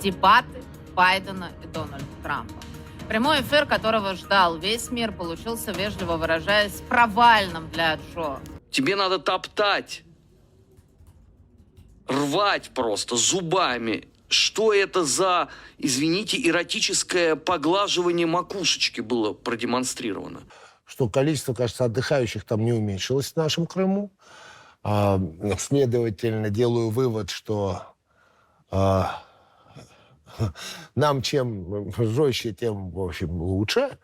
дебаты Байдена и Дональда Трампа. Прямой эфир, которого ждал весь мир, получился, вежливо выражаясь, провальным для Джо. Тебе надо топтать, рвать просто зубами. Что это за, извините, эротическое поглаживание макушечки было продемонстрировано? что количество, кажется, отдыхающих там не уменьшилось в нашем Крыму. А, следовательно, делаю вывод, что а, нам чем жестче, тем, в общем, лучше.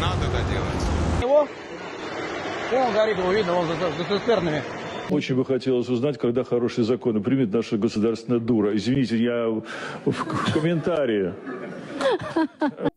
Надо это делать. Его? Он горит, его видно, он за, за цистернами. Очень бы хотелось узнать, когда хорошие законы примет наша государственная дура. Извините, я в, в комментарии.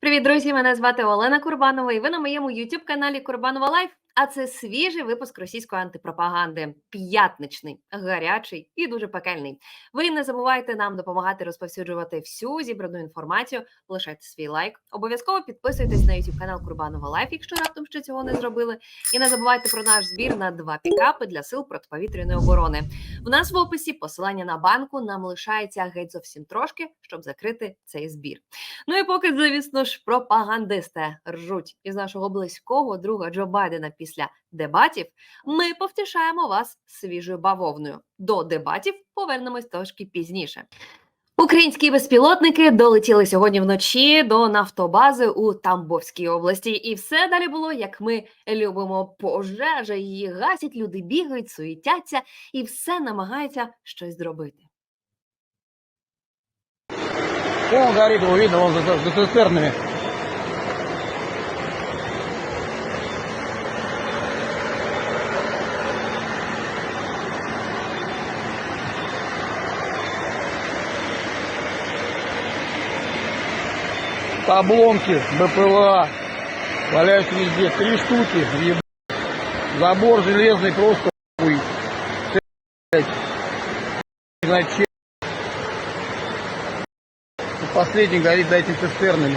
Привіт, друзі! Мене звати Олена Курбанова, і ви на моєму youtube каналі Курбанова Лайф. А це свіжий випуск російської антипропаганди. П'ятничний, гарячий і дуже пекельний. Ви не забувайте нам допомагати розповсюджувати всю зібрану інформацію. Лишайте свій лайк. Обов'язково підписуйтесь на youtube канал Курбанова Лайф, якщо раптом ще цього не зробили. І не забувайте про наш збір на два пікапи для сил протиповітряної оборони. В нас в описі посилання на банку нам лишається геть зовсім трошки, щоб закрити цей збір. Ну і поки, звісно ж, пропагандисти ржуть із нашого близького друга Джо Байдена після дебатів, ми повтішаємо вас свіжою бавовною. До дебатів повернемось трошки пізніше. Українські безпілотники долетіли сьогодні вночі до нафтобази у Тамбовській області, і все далі було, як ми любимо. Пожежа її гасять, люди бігають, суетяться і все намагаються щось зробити. Он горит, его видно, он за цистернами. Обломки БПЛА валяются везде. Три штуки. ебать. Забор железный просто хуй. И Последний горит за этими цистернами.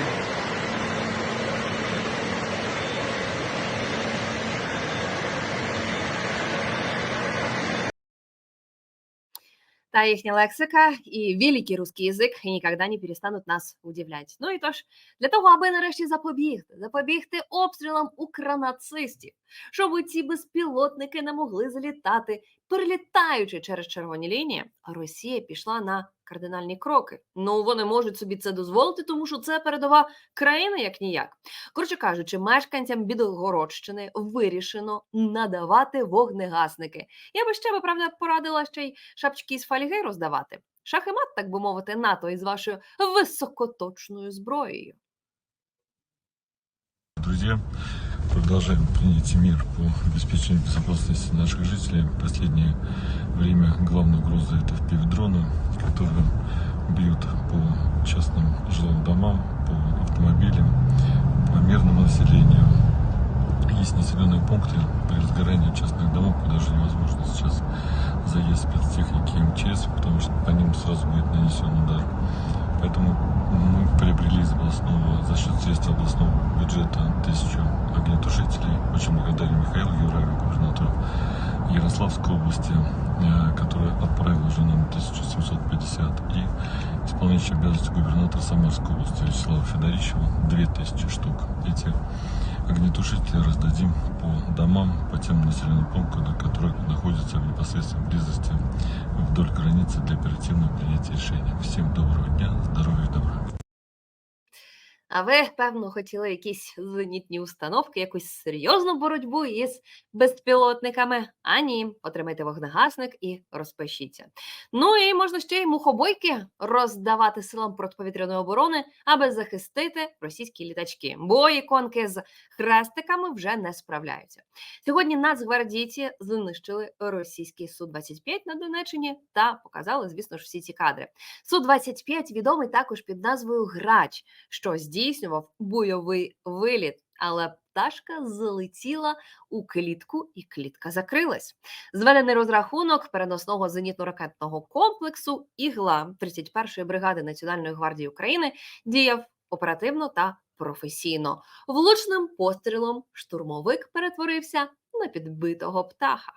Та їхня лексика і великий русский язик ніколи не перестануть нас удивляти. Ну і тож, для того, аби нарешті запобігти, запобігти обстрілам укранацистів, щоб ці безпілотники не могли залітати, перелітаючи через червоні лінії, Росія пішла на кардинальні кроки. Ну вони можуть собі це дозволити, тому що це передова країна, як ніяк. Коротше кажучи, мешканцям Білогородщини вирішено надавати вогнегасники. Я би ще би правда порадила ще й шапчки з фольги роздавати. Шах і мат, так би мовити, НАТО із вашою високоточною зброєю. Друзья, продолжаем принять мер по обеспечению безопасности наших жителей. В последнее время главная угроза это впивдроны, которые бьют по частным жилым домам, по автомобилям, по мирному населению. Есть населенные пункты при разгорании частных домов, куда даже невозможно сейчас заезд спецтехники МЧС, потому что по ним сразу будет нанесен удар. Поэтому мы приобрели из областного, за счет средств областного бюджета тысячу огнетушителей. Очень благодарен Михаилу Евраеву, губернатору Ярославской области, э, который отправил уже нам 1750. И исполняющий обязанности губернатора Самарской области Вячеслава Федорищева 2000 штук. Эти огнетушители раздадим по домам, по тем населенным пунктам, которые находятся в непосредственной близости вдоль границы для оперативного принятия решений. Всем доброго дня, здоровья и добра. А ви, певно, хотіли якісь зенітні установки, якусь серйозну боротьбу із безпілотниками. А ні, отримайте вогнегасник і розпишіться. Ну і можна ще й мухобойки роздавати силам протиповітряної оборони, аби захистити російські літачки. Бо іконки з хрестиками вже не справляються. Сьогодні нацгвардійці знищили російський Су-25 на Донеччині та показали, звісно ж, всі ці кадри. Су-25 відомий також під назвою Грач, що здійснював бойовий виліт. але пташка залетіла у клітку, і клітка закрилась. Зведений розрахунок переносного зенітно-ракетного комплексу Ігла 31-ї бригади Національної гвардії України діяв оперативно та професійно. Влучним пострілом штурмовик перетворився на підбитого птаха.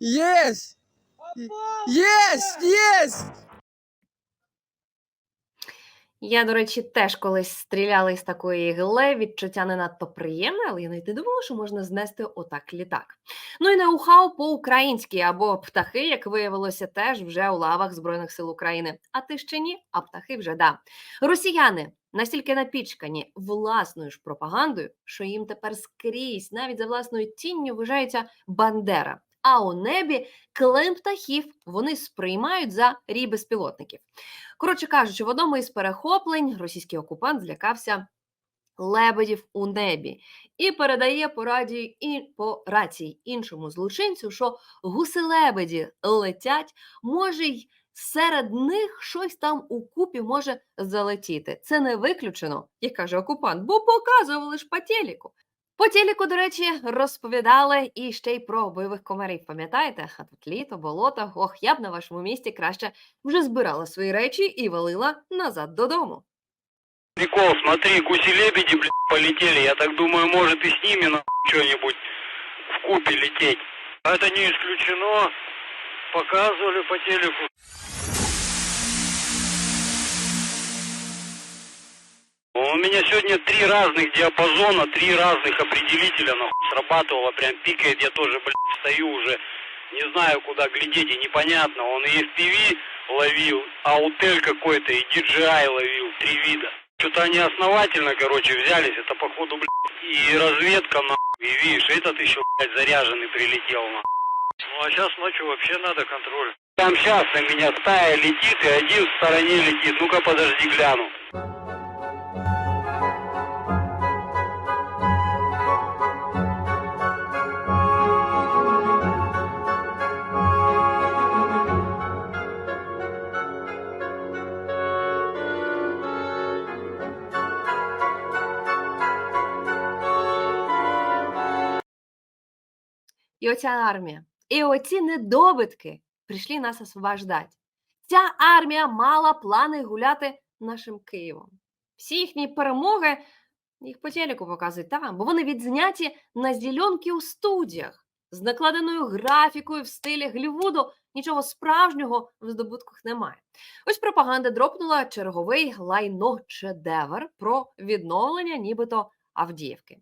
Есть! Есть! Есть! Я, до речі, теж колись стріляла із такої ігли. Відчуття не надто приємне, але я не думала, що можна знести отак літак. Ну і ноу-хау по-українськи або птахи, як виявилося, теж вже у лавах Збройних сил України. А ти ще ні, а птахи вже да. Росіяни настільки напічкані власною ж пропагандою, що їм тепер скрізь, навіть за власною тінню, вважається Бандера. А у небі клин птахів вони сприймають за рій безпілотників. Коротше кажучи, в одному із перехоплень російський окупант злякався лебедів у небі і передає по радії і по рації іншому злочинцю, що гуси-лебеді летять, може й серед них щось там у купі може залетіти. Це не виключено, як каже окупант, бо показували ж по телеку. По телеку, до речі, розповідали і ще й про бойових комарів. Пам'ятаєте? А тут літо, болото. Ох, я б на вашому місці краще вже збирала свої речі і валила назад додому. Прикол, смотри, гуси-лебеди, блядь, полетели. Я так думаю, может и с ними на что-нибудь в купе. А Это не исключено. Показывали по телеку. У меня сегодня три разных диапазона, три разных определителя нахуй срабатывало, прям пикает, я тоже, блядь, стою уже, не знаю куда глядеть, и непонятно, он и FPV ловил, аутель какой-то, и DJI ловил, три вида. Что-то они основательно, короче, взялись, это походу, блядь, и разведка, нахуй, и видишь, этот еще, блядь, заряженный прилетел, нахуй. Ну а сейчас ночью вообще надо контроль. Там сейчас на меня стая летит, и один в стороне летит. Ну-ка, подожди, гляну. І оця армія, і оці недобитки прийшли нас освобождати. Ця армія мала плани гуляти нашим Києвом. Всі їхні перемоги їх по телеку показують там, бо вони відзняті на зеленки у студіях з накладеною графікою в стилі Голлівуду. Нічого справжнього в здобутках немає. Ось пропаганда дропнула черговий лайно-чедевр про відновлення, нібито Авдіївки.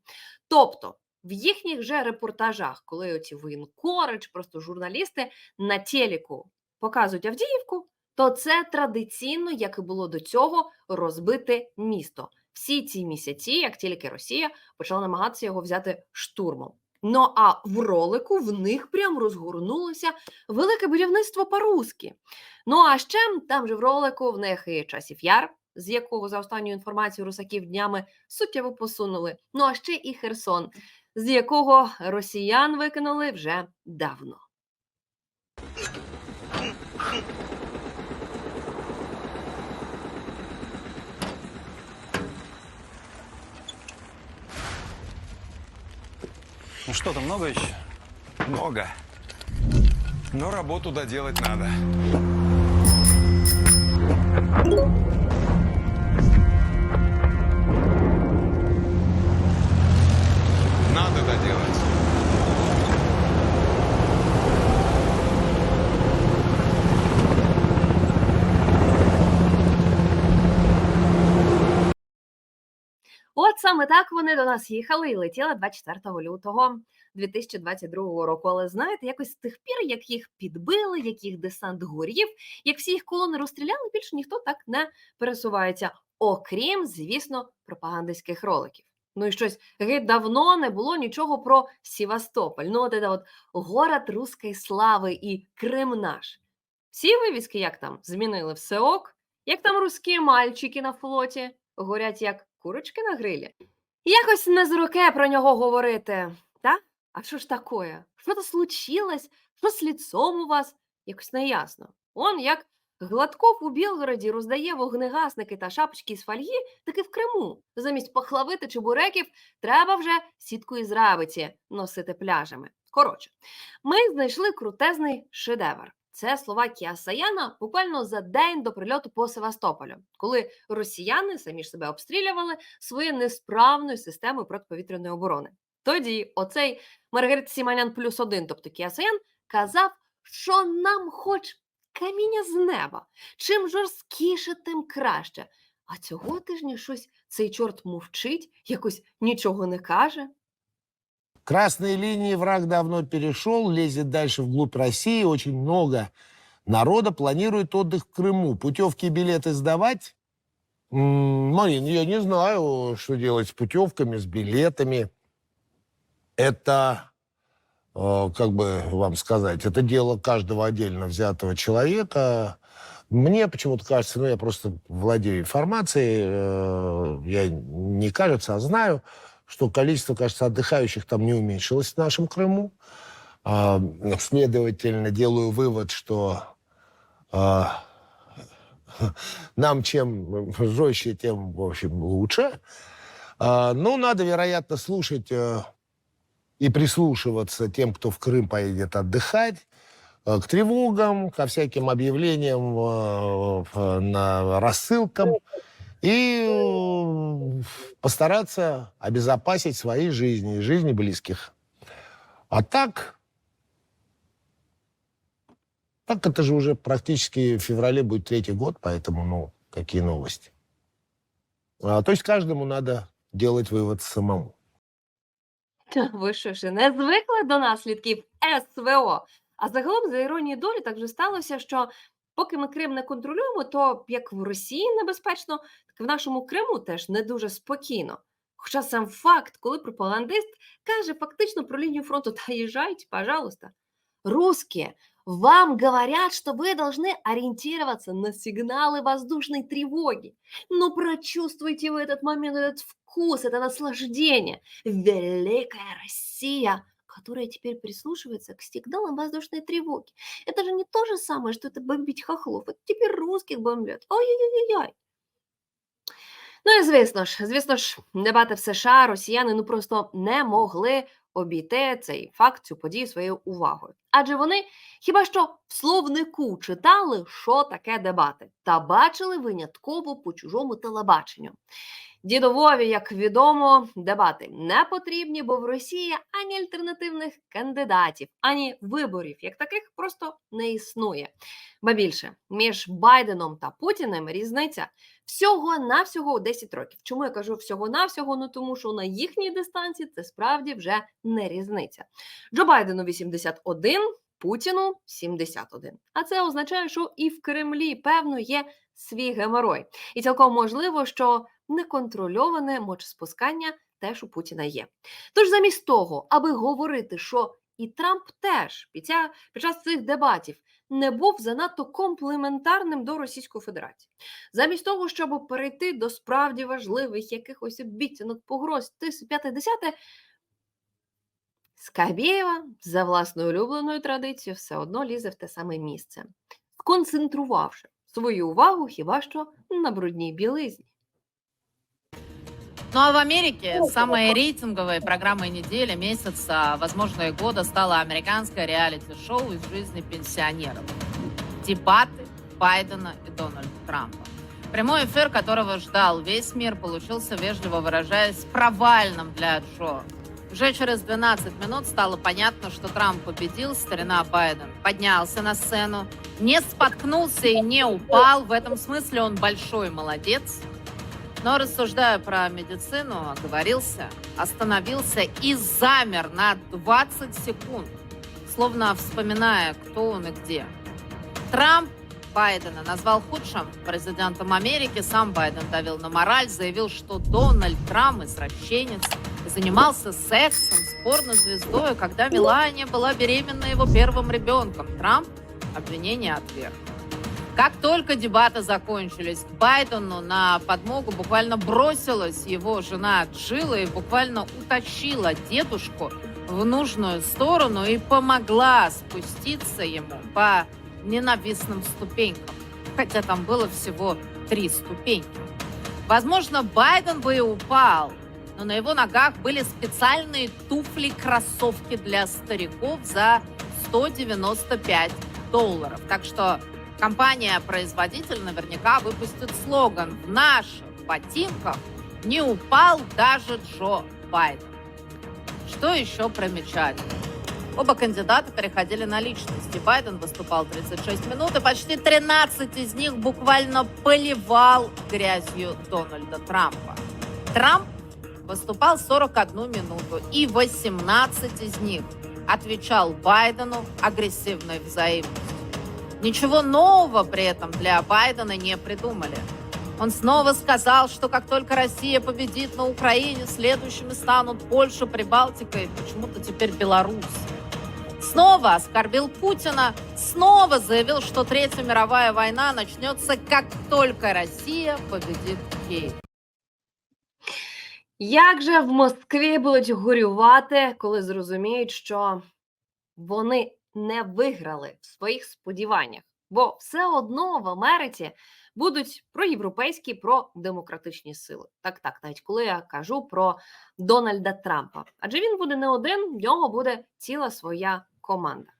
Тобто, в їхніх же репортажах, коли оці воєнкори чи просто журналісти на телеку показують Авдіївку, то це традиційно, як і було до цього, розбите місто. Всі ці місяці, як тільки Росія почала намагатися його взяти штурмом. Ну а в ролику в них прям розгорнулося велике будівництво по-русски. Ну а ще там же в ролику в них і часів яр, з якого за останньою інформацією русаків днями суттєво посунули. Ну а ще і Херсон, з якого росіян викинули вже давно. Ну что там, много еще? Много. Но работу доделать надо. Надо доделать. От саме так вони до нас їхали і летіли 24 лютого 2022 року. Але знаєте, якось з тих пір, як їх підбили, як їх десант горів, як всі їх колони розстріляли, більше ніхто так не пересувається, окрім, звісно, пропагандистських роликів. Ну і щось геть давно не було нічого про Севастополь. Ну, от це от город руської слави і Крим наш. Всі вивіски, як там змінили все ок, як там руські мальчики на флоті, горять як курочки на грилі. Якось не з руке про нього говорити, та? А що ж такое? Що-то случилось? Що з лицом у вас? Якось неясно. Он як Гладков у Білгороді роздає вогнегасники та шапочки з фольги, таки в Криму. Замість пахлави та чебуреків треба вже сітку із рабиці носити пляжами. Коротше, ми знайшли крутезний шедевр. Це слова Кіасаяна буквально за день до прильоту по Севастополю, коли росіяни самі ж себе обстрілювали своєю несправною системою протиповітряної оборони. Тоді оцей Маргарит Сіманян плюс один, тобто Кіасаян, казав, що нам хоч каміння з неба. Чим жорсткіше, тим краще. А цього тижня щось цей чорт мовчить, якось нічого не каже. Красные линии враг давно перешел, лезет дальше вглубь России. Очень много народа планирует отдых в Крыму. Путевки и билеты сдавать? М, Марин, я не знаю, что делать с путевками, с билетами. Это, э, как бы вам сказать, это дело каждого отдельно взятого человека. Мне почему-то кажется, ну я просто владею информацией, э, я не кажется, а знаю, что количество, кажется, отдыхающих там не уменьшилось в нашем Крыму. А, Следовательно, делаю вывод, что а, нам чем жестче, тем, в общем, лучше. А, Ну, надо, вероятно, слушать э, и прислушиваться тем, кто в Крым поедет отдыхать, э, к тревогам, ко всяким объявлениям э, на рассылкам и э, постараться обезопасить свои жизни и жизни близких. А так, так это же уже практически в феврале будет третий год, поэтому, ну, какие новости. А, то есть каждому надо делать вывод самому. Ви що ж не звикли до наслідків СВО? А загалом, за іронією долі, так вже сталося, що поки ми Крим не контролюємо, то як в Росії небезпечно, так і в нашому Криму теж не дуже спокійно. Хоча сам факт, коли пропагандист каже фактично про лінію фронту, та їжджайте, пожалуйста. Русские, вам говорят, что вы должны ориентироваться на сигналы воздушной тревоги. Но прочувствуйте в этот момент этот вкус, это наслаждение. Великая Россия, которая теперь прислушивается к сигналам воздушной тревоги. Это же не то же самое, что это бомбить хохлов. Это теперь русских бомблять. Ой-ой-ой-ой. Ну і звісно ж, звісно ж, дебати в США росіяни ну просто не могли обійти цей факт, цю подію своєю увагою. Адже вони хіба що в словнику читали, що таке дебати, та бачили винятково по чужому телебаченню. Дідовові, як відомо, дебати не потрібні, бо в Росії ані альтернативних кандидатів, ані виборів, як таких просто не існує. Ба більше між Байденом та Путіним різниця всього навсього у 10 років. Чому я кажу всього навсього? Ну тому що на їхній дистанції це справді вже не різниця. Джо Байдену 81, Путіну 71. А це означає, що і в Кремлі, певно, є свій геморой. І цілком можливо, що неконтрольоване мочеспускання теж у Путіна є. Тож замість того, аби говорити, що і Трамп теж під, ця, під час цих дебатів не був занадто комплементарним до Російської Федерації. Замість того, щоб перейти до справді важливих якихось обіцянок, погроз, тис, п'яте, десяте, Скабєєва за власною улюбленою традицією все одно лізе в те саме місце, сконцентрувавши свою увагу хіба що на брудній білизні. Ну а в Америке самой рейтинговой программой недели, месяца, возможно, и года стало американское реалити-шоу из жизни пенсионеров. Дебаты Байдена и Дональда Трампа. Прямой эфир, которого ждал весь мир, получился, вежливо выражаясь, провальным для Джо. Уже через 12 минут стало понятно, что Трамп победил, старина Байден поднялся на сцену, не споткнулся и не упал. В этом смысле он большой молодец. Но рассуждая про медицину, оговорился, остановился и замер на 20 секунд, словно вспоминая, кто он и где. Трамп Байдена назвал худшим президентом Америки. Сам Байден давил на мораль, заявил, что Дональд Трамп извращенец, занимался сексом с порнозвездой, когда Мелания была беременна его первым ребенком. Трамп обвинение отверг. Как только дебаты закончились, к Байдену на подмогу буквально бросилась его жена Джилла и буквально утащила дедушку в нужную сторону и помогла спуститься ему по ненавистным ступенькам. Хотя там было всего три ступеньки. Возможно, Байден бы и упал, но на его ногах были специальные туфли-кроссовки для стариков за 195 долларов. Так что компания-производитель наверняка выпустит слоган «В наших ботинках не упал даже Джо Байден». Что еще примечательно? Оба кандидата переходили на личности. Байден выступал 36 минут, и почти 13 из них буквально поливал грязью Дональда Трампа. Трамп выступал 41 минуту, и 18 из них отвечал Байдену агрессивной взаимностью. Ничего нового при этом для Байдена не придумали. Он снова сказал, что как только Россия победит на Украине, следующими станут Польша, Прибалтика и почему-то теперь Беларусь. Снова оскорбил Путина, снова заявил, что Третья мировая война начнется, как только Россия победит Киев. Як же в Москві будуть горювати, коли зрозуміють, що вони не виграли в своїх сподіваннях? Бо все одно в Америці будуть проєвропейські, продемократичні сили. Так, так, навіть коли я кажу про Дональда Трампа, адже він буде не один, в нього буде ціла своя команда.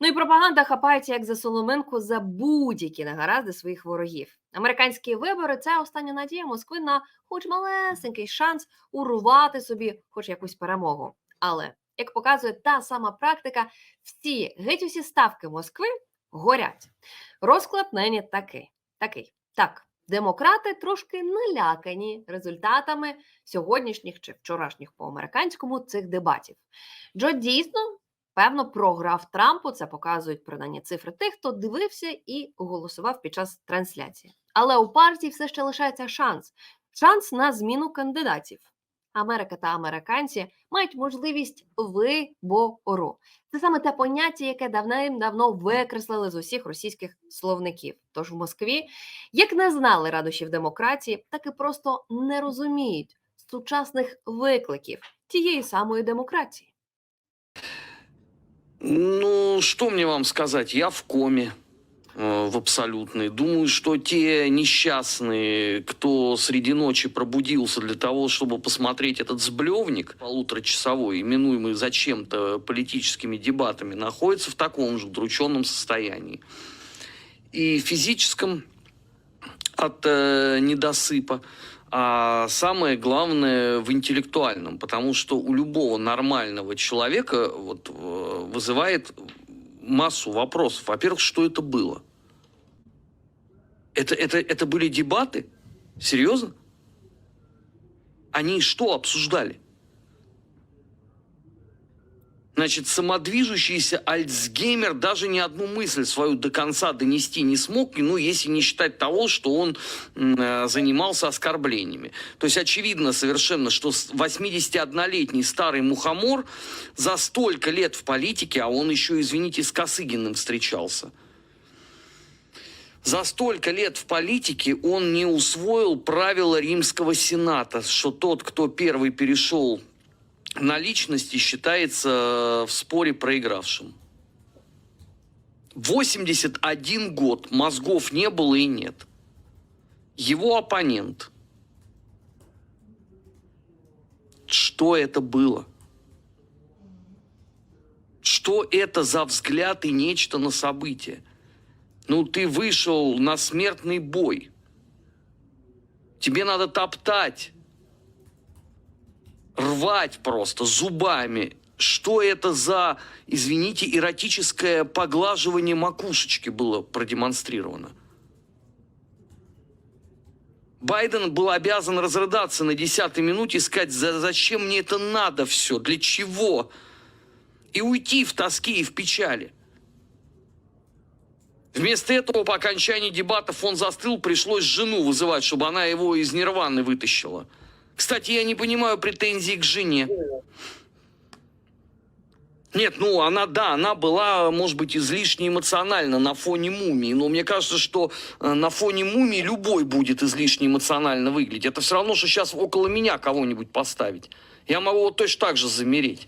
Ну і пропаганда хапається як за соломинку за будь-які негаразди своїх ворогів. Американські вибори це остання надія Москви на хоч малесенький шанс урвати собі хоч якусь перемогу. Але як показує та сама практика, всі геть усі ставки Москви горять. Розклад нині такий. такий. Так, демократи трошки налякані результатами сьогоднішніх чи вчорашніх по американському цих дебатів. Джо дійсно певно програв Трампу. Це показують принаймні цифри тих, хто дивився і голосував під час трансляції. Але у партії все ще лишається шанс шанс на зміну кандидатів. Америка та американці мають можливість вибору. Це саме те поняття, яке давним-давно викреслили з усіх російських словників. Тож в Москві як не знали радощів демократії, так і просто не розуміють сучасних викликів тієї самої демократії. Ну, что мне вам сказать? Я в коме. э, В абсолютной. Думаю, что те несчастные, кто среди ночи пробудился для того, чтобы посмотреть этот сблевник полуторачасовой, именуемый зачем-то политическими дебатами, находятся в таком же удрученном состоянии. И физическом от э, недосыпа, а самое главное в интеллектуальном, потому что у любого нормального человека вот, э, вызывает массу вопросов. Во-первых, что это было? Это, это, это были дебаты? Серьезно? Они что обсуждали? Значит, самодвижущийся Альцгеймер даже ни одну мысль свою до конца донести не смог, ну, если не считать того, что он э, занимался оскорблениями. То есть очевидно совершенно, что с- 81-летний старый мухомор за столько лет в политике, а он еще, извините, с Косыгиным встречался, за столько лет в политике он не усвоил правила римского сената, что тот, кто первый перешел на личности считается в споре проигравшим. 81 год, мозгов не было и нет. Его оппонент. Что это было? Что это за взгляд и нечто на событие? Ну, ты вышел на смертный бой. Тебе надо топтать рвать просто зубами. Что это за, извините, эротическое поглаживание макушечки было продемонстрировано? Байден был обязан разрыдаться на десятой минуте и сказать, «За- зачем мне это надо все, для чего? И уйти в тоске и в печали. Вместо этого по окончании дебатов он застыл, пришлось жену вызывать, чтобы она его из нирваны вытащила. Кстати, я не понимаю претензий к жене. Нет, ну она, да, она была, может быть, излишне эмоциональна на фоне мумии, но мне кажется, что э, на фоне мумии любой будет излишне эмоционально выглядеть. Это все равно, что сейчас около меня кого-нибудь поставить. Я могу вот точно так же замереть.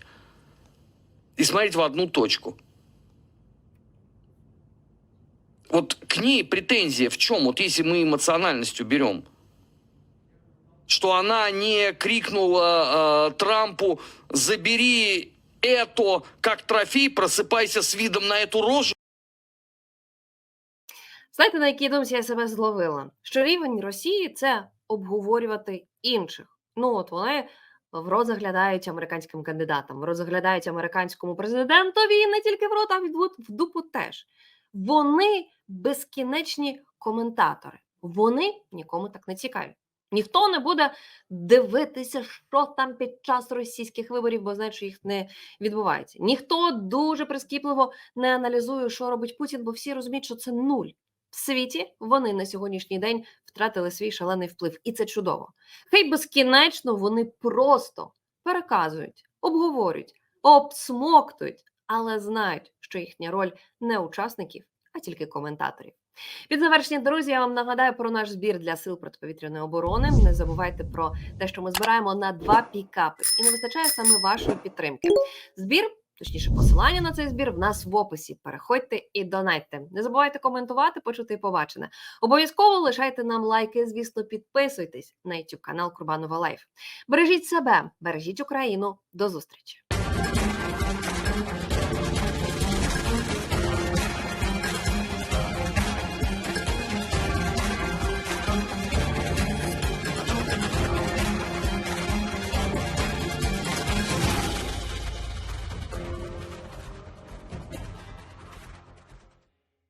и смотреть в одну точку. Вот к ней претензия в чем? Вот если мы эмоциональностью берем, что она не крикнула э, Трампу «забери это как трофей, просыпайся с видом на эту рожу». Знаєте, на якій думці я себе зловила? Що рівень Росії це обговорювати інших. Ну от вони в рот заглядають американським кандидатам, в рот заглядають американському президентові і не тільки в рот, а й в дупу- в дупу теж. Вони безкінечні коментатори. Вони нікому так не цікаві. Ніхто не буде дивитися, що там під час російських виборів, бо знає, що їх не відбувається. Ніхто дуже прискіпливо не аналізує, що робить Путін, бо всі розуміють, що це нуль. В світі вони на сьогоднішній день втратили свій шалений вплив, і це чудово. Хай безкінечно вони просто переказують, обговорюють, обсмоктують, але знають, що їхня роль не учасників, а тільки коментаторів. Під завершення, друзі, я вам нагадаю про наш збір для сил протиповітряної оборони. Не забувайте про те, що ми збираємо на два пікапи, і не вистачає саме вашої підтримки. Збір Точніше, посилання на цей збір в нас в описі. Переходьте і донайте. Не забувайте коментувати, почути і побачене. Обов'язково лишайте нам лайки. Звісно, підписуйтесь на YouTube канал Курбанова Лайф. Бережіть себе, бережіть Україну. До зустрічі!